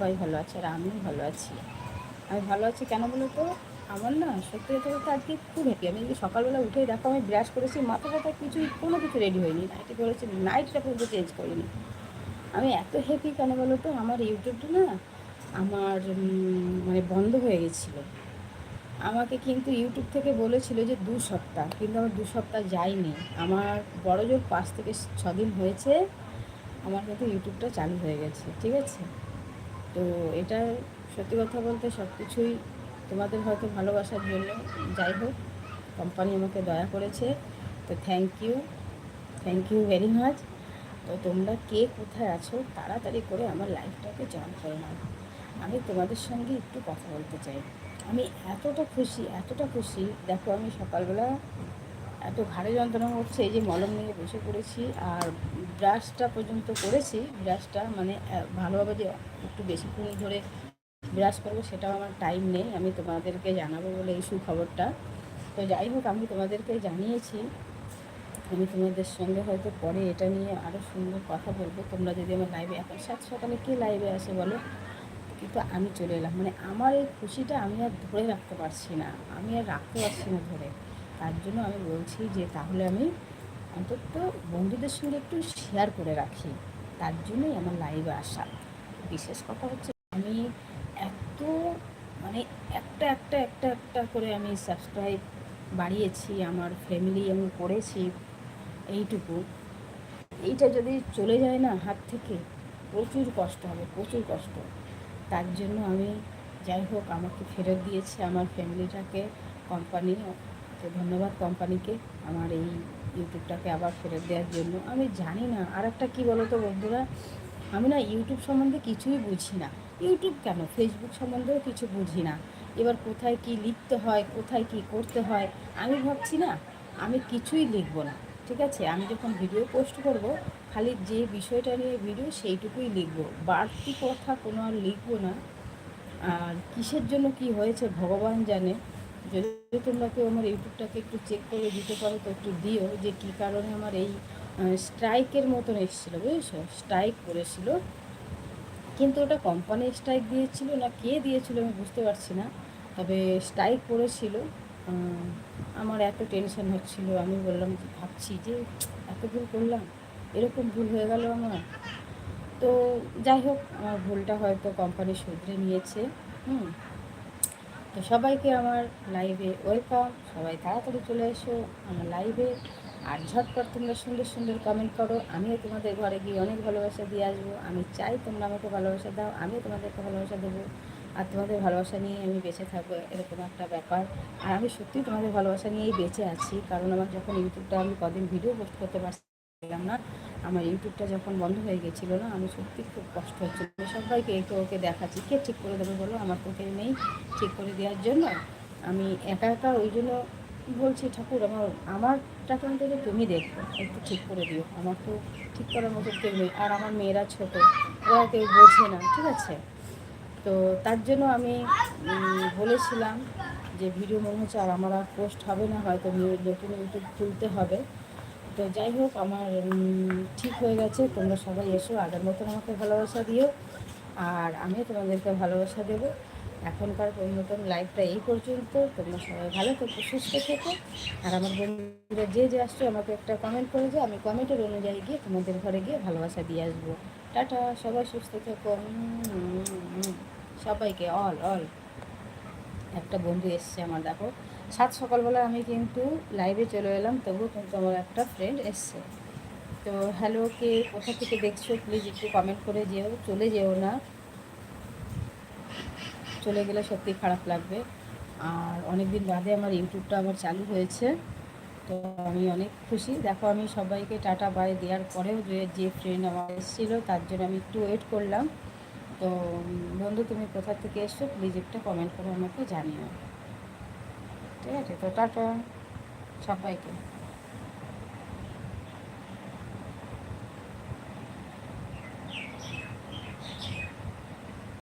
সবাই ভালো আছে আর আমিও ভালো আছি। আমি ভালো আছি কেন বলো তো? আমার না সত্যি কথা বলতে আজকে খুব হ্যাপি আমি আজকে সকালবেলা উঠেই দেখো আমি ব্রাশ করেছি, মাথা ব্যথা কিছুই, কোনো কিছু রেডি হয়নি। নাইটি করেছি নাইটটা পর্যন্ত চেঞ্জ করিনি। আমি এত হ্যাপি কেন বলো তো? আমার ইউটিউবটা না আমার মানে বন্ধ হয়ে গেছিল। আমাকে কিন্তু ইউটিউব থেকে বলেছিল যে দু সপ্তাহ, কিন্তু আমার দু সপ্তাহ যায়নি। আমার বড় জোর পাঁচ থেকে ছ দিন হয়েছে, আমার কিন্তু ইউটিউবটা চালু হয়ে গেছে, ঠিক আছে? তো এটা সত্যি কথা বলতে সব কিছুই তোমাদের হয়তো ভালোবাসার জন্য। যাই হোক কোম্পানি আমাকে দয়া করেছে। তো thank you thank you very much তো তোমরা কে কোথায় আছো, তাড়াতাড়ি করে আমার লাইফটাকে জয়েন করে নাও। আমি তোমাদের সঙ্গে একটু কথা বলতে চাই। আমি এতটা খুশি এতটা খুশি। দেখো আমি সকালবেলা এত ঘাড়ে যন্ত্রণা হচ্ছে এই যে মলম নিয়ে বসে পড়েছি আর ব্রাশটা পর্যন্ত করেছি, ব্রাশটা মানে ভালোভাবে যে একটু বেশিক্ষণ ধরে ব্রাশ করব সেটাও আমার টাইম নেই, আমি তোমাদেরকে জানাব বলে এই সুখবরটা। তো যাই হোক, আমি তোমাদেরকে জানিয়েছি, আমি তোমাদের সঙ্গে হয়তো পরে এটা নিয়ে আরও সুন্দর কথা বলব। তোমরা যদি আমার লাইভে এখন সাত সকালে কে লাইভে আসে বলো? কিন্তু আমি চলে এলাম মানে আমার এই খুশিটা আমি আর ধরে রাখতে পারছি না, আমি আর রাখতে পারছি না ধরে। তার জন্য আমি বলছি যে তাহলে আমি অন্তত বন্ধুদের সঙ্গে একটু শেয়ার করে রাখি। তার জন্যই আমার লাইভে আসা। বিশেষ কথা হচ্ছে আমি এত মানে একটা একটা একটা একটা করে আমি সাবস্ক্রাইব বাড়িয়েছি, আমার ফ্যামিলি আমি করেছি এইটুকু। এইটা যদি চলে যায় না হাত থেকে, প্রচুর কষ্ট হবে, প্রচুর কষ্ট। তার জন্য আমি যাই হোক, আমাকে ফেরত দিয়েছে আমার ফ্যামিলিটাকে কোম্পানি তো ধন্যবাদ কোম্পানিকে আমার এই ইউটিউবটাকে আবার ফেরত দেওয়ার জন্য। আমি জানি না আর একটা কী বলো তো বন্ধুরা? আমি না ইউটিউব সম্বন্ধে কিছুই বুঝি না। ইউটিউব কেন? ফেসবুক সম্বন্ধেও কিছু বুঝি না। এবার কোথায় কি লিখতে হয়, কোথায় কি করতে হয়, আমি ভাবছি না, আমি কিছুই লিখব না, ঠিক আছে? আমি যখন ভিডিও পোস্ট করব, খালি যে বিষয়টা নিয়ে ভিডিও সেইটুকুই লিখব। বাড়তি কথা কোনো আর লিখব না। আর কিসের জন্য কি হয়েছে ভগবান জানে। যদি তোমরা কেউ আমার ইউটিউবটাকে একটু চেক করে দিতে পারো তো একটু দিও যে কী কারণে আমার এই স্ট্রাইকের মতন এসেছিল, বুঝেছ? স্ট্রাইক করেছিল। কিন্তু ওটা কোম্পানি স্ট্রাইক দিয়েছিল না কে দিয়েছিল আমি বুঝতে পারছি না। তবে স্ট্রাইক করেছিল। আমার এত টেনশন হচ্ছিল। আমি বললাম ভাবছি যে এত ভুল করলাম, এরকম ভুল হয়ে গেল আমার। তো যাই হোক, আমার ভুলটা হয়তো কোম্পানি শুধরে নিয়েছে। হুম। তো সবাইকে আমার লাইভে ওয়েলকাম সবাই তাড়াতাড়ি চলে এসো আমার লাইভে আর ঝটপট তোমরা সুন্দর সুন্দর কমেন্ট করো। আমিও তোমাদের ঘরে গিয়ে অনেক ভালোবাসা দিয়ে আসব। আমি চাই তোমরা আমাকে ভালোবাসা দাও, আমিও তোমাদেরকে ভালোবাসা দেবো। আর তোমাদের ভালোবাসা নিয়ে আমি বেঁচে থাকব, এরকম একটা ব্যাপার। আর আমি সত্যিই তোমাদের ভালোবাসা নিয়েই বেঁচে আছি। কারণ আমার যখন ইউটিউবটা আমি কদিন ভিডিও পোস্ট করতে পারছিলাম না আমার ইউটিউবটা যখন বন্ধ হয়ে গেছিল না, আমি সত্যি খুব কষ্ট হচ্ছিল। সবাইকে একে ওকে দেখাচ্ছি, কে ঠিক করে দেবে বলো? আমার কেউ নেই ঠিক করে দেওয়ার জন্য। আমি একা একা ওই জন্য বলছি, ঠাকুর, আমার আমারটাকে থেকে তুমি দেখো, একটু ঠিক করে দিও। আমার তো ঠিক করার মতো কেউ নেই, আর আমার মেয়েরা ছোট, ওরা কেউ বোঝে না, ঠিক আছে? তো তার জন্য আমি বলেছিলাম যে, ভিডিও মনে হচ্ছে আর আমার আর পোস্ট হবে না, হয়তো নতুন ইউটিউব খুলতে হবে। তো যাই হোক, আমার ঠিক হয়ে গেছে। তোমরা সবাই এসো, আগের মতন আমাকে ভালোবাসা দিও। আর আমিও তোমাদেরকে ভালোবাসা দেবো। এখনকার মতন লাইফটা এই পর্যন্ত। তোমরা সবাই ভালো থেকো, সুস্থ থেকো। আর আমার বন্ধুরা যে যে আসছো, আমাকে একটা কমেন্ট করে যে, আমি কমেন্টের অনুযায়ী গিয়ে তোমাদের ঘরে গিয়ে ভালোবাসা দিয়ে আসব। টাটা, সবাই সুস্থ থেকো। সবাইকে অল অল একটা বন্ধু এসছে আমার দেখো। সাত সকালবেলা আমি কিন্তু লাইভে চলে এলাম, তবুও কিন্তু আমার একটা ফ্রেন্ড এসছে। তো হ্যালো কে, কোথা থেকে দেখছ? প্লিজ একটু কমেন্ট করে যেও, চলে যেও না। চলে গেলে সত্যি খারাপ লাগবে। আর অনেক দিন বাদে আমার ইউটিউবটা আবার চালু হয়েছে, তো আমি অনেক খুশি। দেখো, আমি সবাইকে টাটা বাই দেওয়ার পরেও যে যে ফ্রেন্ড আমার এসেছিল, তার জন্য আমি একটু ওয়েট করলাম। তো বন্ধু, তুমি কোথা থেকে এসছো? প্লিজ একটা কমেন্ট করে আমাকে জানিও। ঠিক আছে তো টাটা সবাইকে।